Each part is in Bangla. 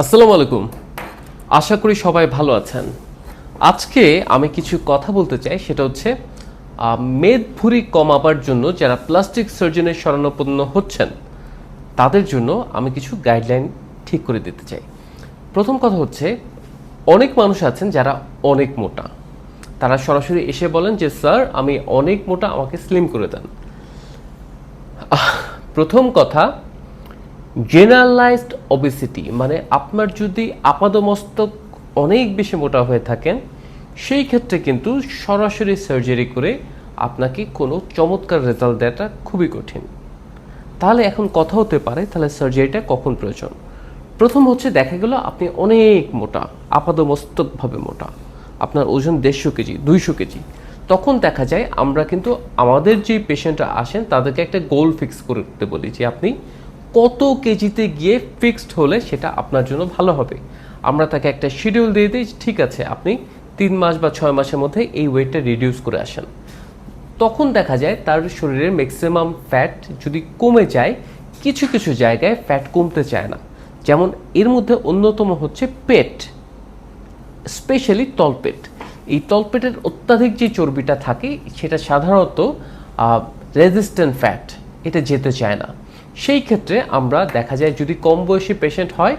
আসসালামু আলাইকুম। আশা করি সবাই ভালো আছেন। আজকে আমি কিছু কথা বলতে চাই সেটা হচ্ছে আহ, মেদ ভুঁড়ি কমাবার জন্য যারা প্লাস্টিক সার্জনের শরণাপন্ন হচ্ছেন তাদের জন্য আমি কিছু গাইডলাইন ঠিক করে দিতে চাই। প্রথম কথা হচ্ছে অনেক মানুষ আছেন যারা অনেক মোটা। তারা সরাসরি এসে বলেন যে স্যার আমি অনেক মোটা আমাকে স্লিম করে দেন। প্রথম কথা জেনারেলাইজড ওবেসিটি মানে আপনার যদি আপাদমস্তক অনেক বেশি মোটা হয়ে থাকেন, সেই ক্ষেত্রে কিন্তু সরাসরি সার্জারি করে আপনাকে কোনো চমৎকার রেজাল্ট দেওয়াটা খুবই কঠিন। তাহলে এখন কথা হতে পারে, তাহলে সার্জারিটা কখন প্রয়োজন? প্রথম হচ্ছে দেখা গেল আপনি অনেক মোটা, আপাদমস্তকভাবে মোটা। আপনার ওজন দেড়শো কেজি, দুইশো কেজি। তখন দেখা যায় আমরা কিন্তু আমাদের যে পেশেন্টরা আসেন, তাদেরকে একটা গোল ফিক্স করতে বলি যে আপনি কত কেজিতে গিয়ে ফিক্সড হলে সেটা আপনার জন্য ভালো হবে। আমরা তাকে একটা শিডিউল দিয়ে দিই, ঠিক আছে, আপনি তিন মাস বা ছয় মাসের মধ্যে এই ওয়েটটা রিডিউস করে আসেন। তখন দেখা যায় তার শরীরের ম্যাক্সিমাম ফ্যাট যদি কমে যায়, কিছু কিছু জায়গায় ফ্যাট কমতে চায় না। যেমন এর মধ্যে অন্যতম হচ্ছে পেট স্পেশালি তলপেট। এই তলপেটের অত্যাধিক যে চর্বিটা থাকে, সেটা সাধারণত রেজিস্ট্যান্ট ফ্যাট এটা যেতে চায় না। সেই ক্ষেত্রে আমরা দেখা যায় যদি কম বয়সী পেশেন্ট হয়,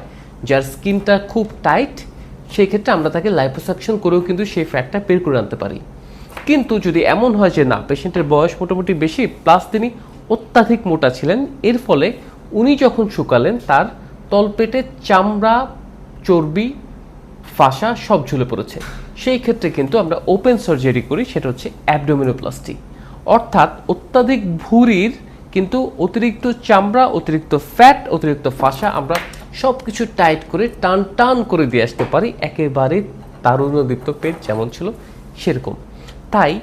যার স্কিনটা খুব টাইট সেই ক্ষেত্রে আমরা তাকে লাইপোসাকশন করেও কিন্তু সেই ফ্যাটটা বের করে আনতে পারি। কিন্তু যদি এমন হয় যে না পেশেন্টের বয়স মোটামুটি বেশি প্লাস তিনি অত্যাধিক মোটা ছিলেন, এর ফলে উনি যখন শুকালেন, তার তলপেটে চামড়া, চর্বি, ফাঁসা সব ঝুলে পড়েছে। সেই ক্ষেত্রে কিন্তু আমরা ওপেন সার্জারি করি, সেটা হচ্ছে অ্যাবডোমিনোপ্লাস্টি অর্থাৎ অত্যাধিক ভুঁড়ির কিন্তু অতিরিক্ত চামড়া, অতিরিক্ত ফ্যাট অতিরিক্ত ফাঁসা আমরা সব কিছু টাইট করে, টান টান করে দিয়ে আসতে পারি। একেবারে তারুণ্যদীপ্ত পেট যেমন ছিল সেরকম। তাই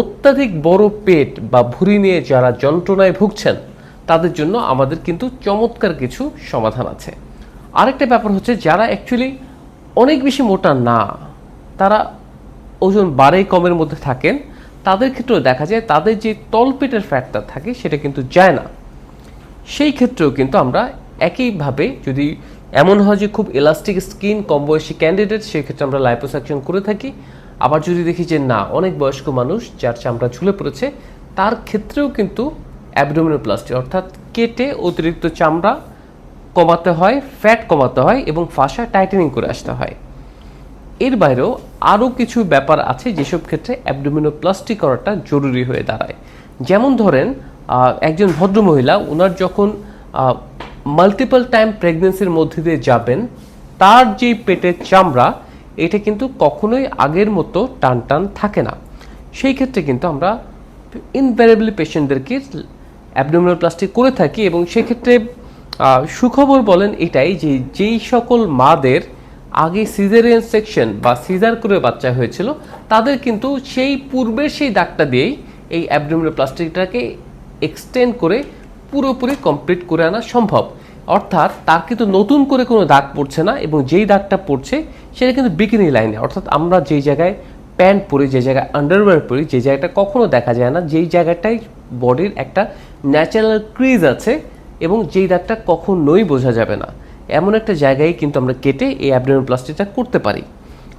অত্যাধিক বড় পেট বা ভুঁড়ি নিয়ে যারা যন্ত্রণায় ভুগছেন, তাদের জন্য আমাদের কিন্তু চমৎকার কিছু সমাধান আছে। আরেকটা ব্যাপার হচ্ছে যারা অ্যাকচুয়ালি অনেক বেশি মোটা না, তারা ওজন বাড়ে কমের মধ্যে থাকেন তাদের ক্ষেত্রেও দেখা যায়, তাদের যে তলপেটের ফ্যাটটা থাকে সেটা কিন্তু যায় না। সেই ক্ষেত্রেও কিন্তু আমরা একইভাবে যদি এমন হয় যে খুব ইলাস্টিক স্কিন কম বয়সী ক্যান্ডিডেট সেক্ষেত্রে আমরা লাইপোসাকশন করে থাকি। আবার যদি দেখি যে না, অনেক বয়স্ক মানুষ যার চামড়া ঝুলে পড়েছে, তার ক্ষেত্রেও কিন্তু অ্যাবডোমিনোপ্লাস্টি অর্থাৎ কেটে অতিরিক্ত চামড়া কমাতে হয় ফ্যাট কমাতে হয় এবং ফাঁসা টাইটেনিং করে আসতে হয়। এর বাইরেও আরও কিছু ব্যাপার আছে যেসব ক্ষেত্রে অ্যাবডোমিনোপ্লাস্টি করাটা জরুরি হয়ে দাঁড়ায়। যেমন ধরেন একজন ভদ্রমহিলা ওনার যখন মাল্টিপল টাইম প্রেগনেন্সির মধ্যে দিয়ে যাবেন, তার যে পেটের চামড়া, এটা কিন্তু কখনোই আগের মতো টান টান থাকে না। সেই ক্ষেত্রে কিন্তু আমরা ইনভ্যারেবলি পেশেন্টদেরকে অ্যাবডোমিনোপ্লাস্টি করে থাকি এবং সেক্ষেত্রে সুখবর বলেন এটাই যে যেই সকল মাদের আগে সিজারিয়ান সেকশন বা সিজার করে বাচ্চা হয়েছিল, তাদের কিন্তু সেই পূর্বের সেই দাগটা দিয়েই এই অ্যাবডোমিনাল প্লাস্টিকটাকে এক্সটেন্ড করে পুরোপুরি কমপ্লিট করে আনা সম্ভব। অর্থাৎ তার কিন্তু নতুন করে কোনো দাগ পড়ছে না এবং যেই দাগটা পড়ছে, সেটা কিন্তু বিকিনি লাইনে অর্থাৎ আমরা যেই জায়গায় প্যান্ট পরি, যে জায়গায় আন্ডারওয়্যার পরি, যে জায়গাটা কখনো দেখা যায় না, যেই জায়গাটায় বডির একটা ন্যাচারাল ক্রিজ আছে এবং যেই দাগটা কখনোই বোঝা যাবে না। এমন একটা জায়গায় কিন্তু আমরা কেটে এই অ্যাবডোমিনোপ্লাস্টিটা করতে পারি।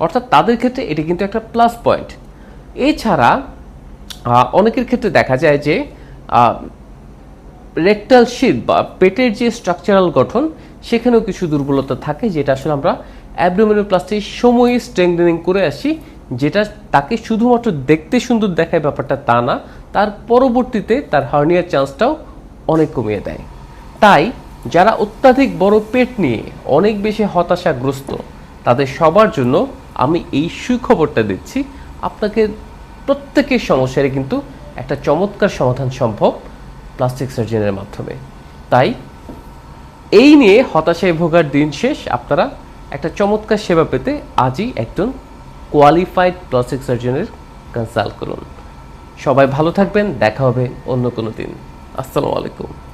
অর্থাৎ তাদের ক্ষেত্রে এটি কিন্তু একটা প্লাস পয়েন্ট এছাড়া অনেকের ক্ষেত্রে দেখা যায় যে রেকটাল শীত বা পেটের যে স্ট্রাকচারাল গঠন, সেখানেও কিছু দুর্বলতা থাকে যেটা আসলে আমরা অ্যাবডোমিনোপ্লাস্টির সময় স্ট্রেংথেনিং করে আসি, যেটা তাকে শুধুমাত্র দেখতে সুন্দর দেখায় ব্যাপারটা তা না, তার পরবর্তীতে তার হার্নিয়ার চান্সটাও অনেক কমিয়ে দেয়। তাই যারা অত্যাধিক বড় পেট নিয়ে অনেক বেশি হতাশাগ্রস্ত, তাদের সবার জন্য আমি এই সুখবরটা দিচ্ছি। আপনাকে প্রত্যেকের সমস্যারই কিন্তু একটা চমৎকার সমাধান সম্ভব প্লাস্টিক সার্জনের মাধ্যমে। তাই এই নিয়ে হতাশায় ভোগার দিন শেষ। আপনারা একটা চমৎকার সেবা পেতে আজই একজন কোয়ালিফাইড প্লাস্টিক সার্জনের কনসাল্ট করুন। সবাই ভালো থাকবেন, দেখা হবে অন্য কোনো দিন। আসসালামু আলাইকুম।